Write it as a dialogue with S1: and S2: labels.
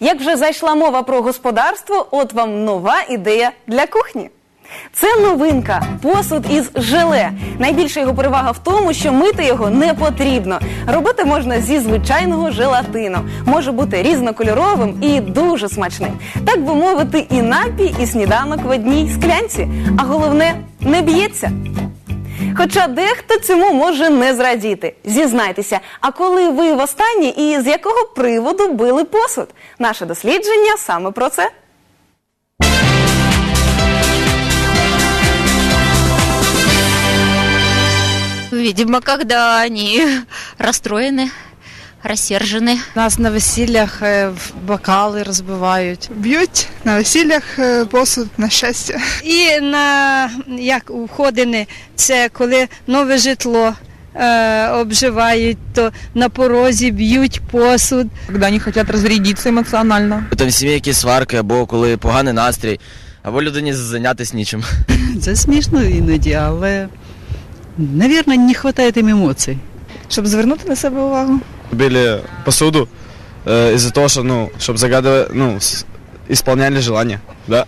S1: Як вже зайшла мова про господарство, от вам нова ідея для кухні. Це новинка посуд із желе. Найбільша його перевага в тому, що мити його не потрібно. Робити можна зі звичайного желатину. Може бути різнокольоровим і дуже смачним. Так би мовити, і напій, і сніданок в одній склянці. А головне не б'ється. Хоча дехто цьому може не зрадіти. Зізнайтеся, а коли ви востаннє і з якого приводу били посуд? Наше дослідження саме про це.
S2: Видимо, когда они расстроены, рассержены.
S3: Нас на весіллях е, бокали розбивають.
S4: Б'ють на весіллях е, посуд на щастя.
S5: І на як входини, це коли нове житло е, обживають, то на порозі б'ють посуд.
S3: Когда они хотят разрядиться эмоционально.
S6: Там в сім'ї якісь сварки, або коли поганий настрій, або людині зайнятися нічим.
S7: Це смішно іноді, але, навірно, не вистачає їм емоцій.
S4: Щоб звернути на себе увагу
S8: били посуду э, из-за того, что, ну, чтобы загадывать, ну, с- исполняли желания, да.